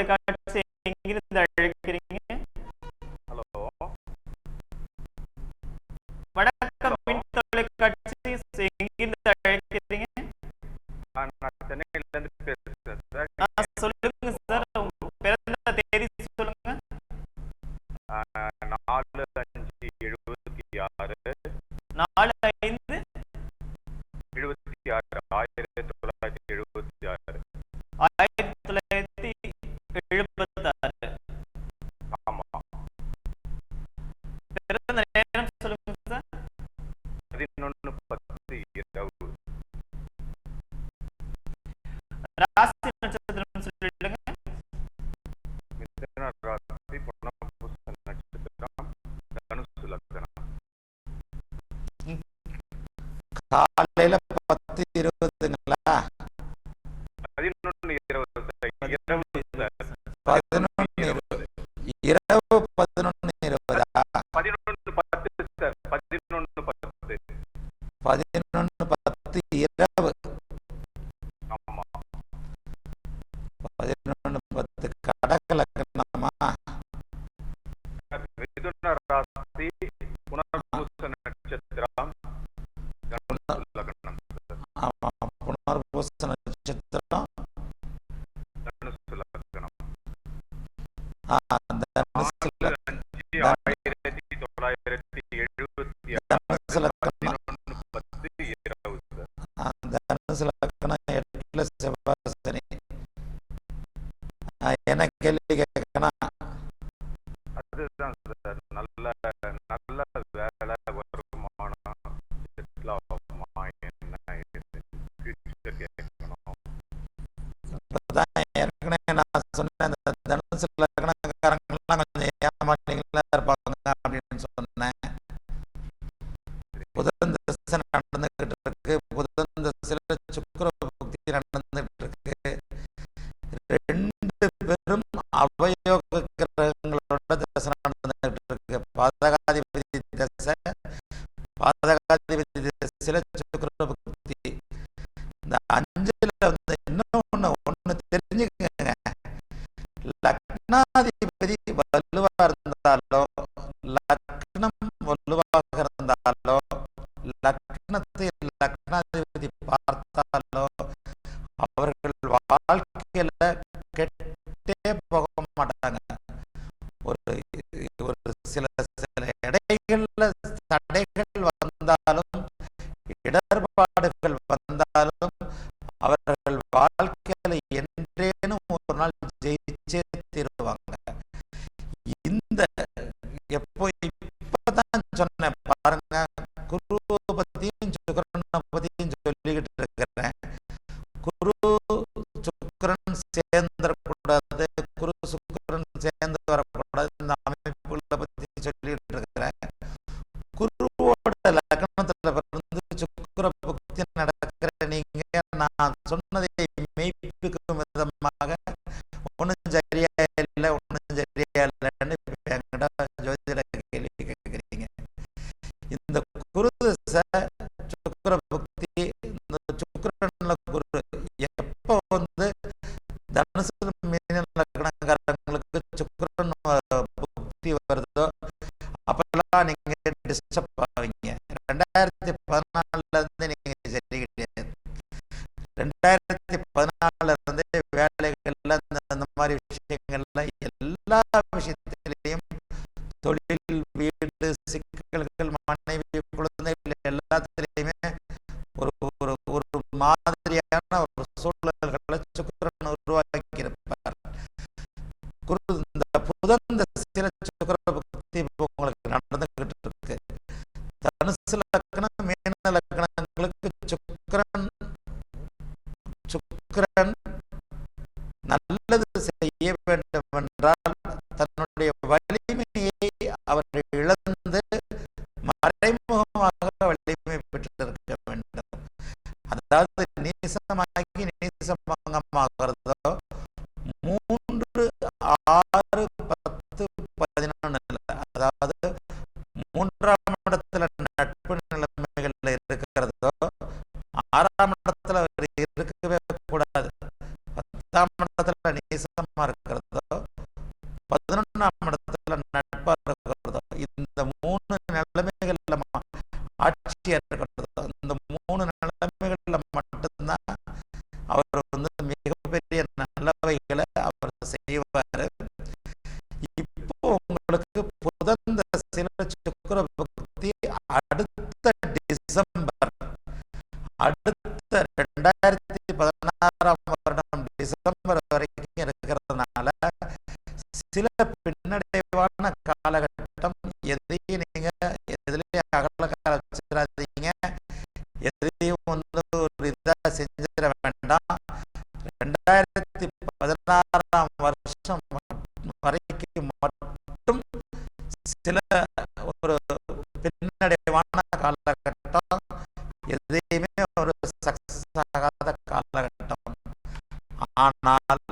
का எழுபத்தாறு ஆமா பிறந்த நேரம் சொல்லுங்க சார் பதினொன்று பத்து இரவு ராசி நட்சத்திரம் சொல்லிடுங்க மிதன ராசி புனபுச நட்சத்திரம் தனுசு லக்னம் காலையில பதினொன்னு இரவு பதினொன்று பதினொன்று பத்து சார் பதினொன்று பத்து. பத்து இரவு. பதினொன்று தனுசு லக்கணம் எட்டுல செவ்வாசனி என்ன கேள்வி கேட்கணும் அதுதான் சார் நல்ல நல்ல வேலை வருமானம் ஏற்கனவே நான் சொன்னேன் அந்த தனுசு சில சுக்கர இந்த அஞ்சில் வந்து என்ன ஒன்று ஒன்று தெரிஞ்சுக்கங்க. லக்னாதிபதி வலுவாக இருந்தாலோ லக்னம் வலுவாக இருந்தாலோ லக்னத்தை லக்னாதிபதி பார்த்தாலோ அவர்கள் வாழ்க்கையில் se ரெண்டாயிரத்தி பதினாலுல இருந்து வேலைகள்ல அந்த மாதிரி விஷயங்கள்ல எல்லா விஷயத்திலையும் தொழில் வீடு சிக்கல்கள் மனைவி குழந்தைகள் எல்லாத்திலையுமே ஒரு ஒரு ஒரு மாதிரியான ஒரு சூழல்களை சுக்கரன் உருவாக்கி சுக்கரன் நல்லது செய்ய வேண்டும் என்றால் தன்னுடைய வலிமையை அவர் இழந்து மறைமுகமாக வலிமை பெற்றிருக்க வேண்டும். அதாவது நீசமாகி நீசமங்கமாகிறதோ மூன்று ஆறு மட்டும்தான் அவர் வந்து மிகப்பெரிய நல்லவைகளை அவர் செய்வார். இப்போ உங்களுக்கு புதந்த சில சுக்கர பக்தி அடுத்த டிசம்பர் அடுத்த ரெண்டாயிரத்தி பதினாறாம் வருடம் டிசம்பர் செஞ்சிட வேண்டாம். ரெண்டாயிரத்தி பதினாறாம் வருஷம் வரைக்கும் மட்டும் சில ஒரு பின்னடைவான காலகட்டம் எதையுமே ஒரு சக்சஸ் ஆகாத காலகட்டம். ஆனால்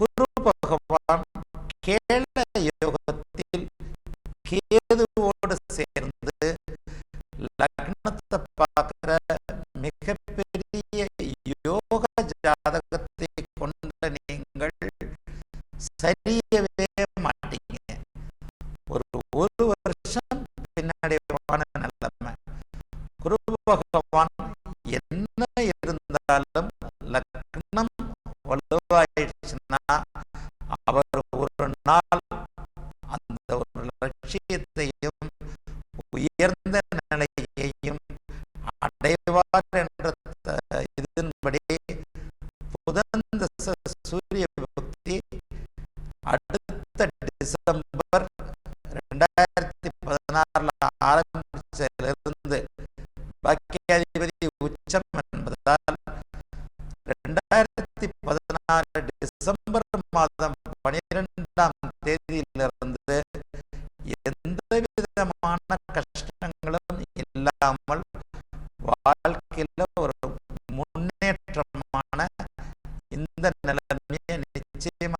குரு பகவான் கேள யோகத்தில் கேதுவோடு சேர்ந்து லக்னத்தை பார்க்கிற மிகப்பெரிய யோக ஜாதகத்தை கொண்ட நீங்கள் சரி வலுவாயிடுச்சுன்னா அவர் ஒரு நாள் அந்த ஒரு லட்சியத்தையும் உயர்ந்த நிலையையும் அடைவார் என்ற இதன்படி புதந்த ச- டிசம்பர் மாதம் பனிரெண்டாம் தேதியிலிருந்து எந்த விதமான கஷ்டங்களும் இல்லாமல் வாழ்க்கையில் ஒரு முன்னேற்றமான இந்த நிலைமையை நிச்சயமாக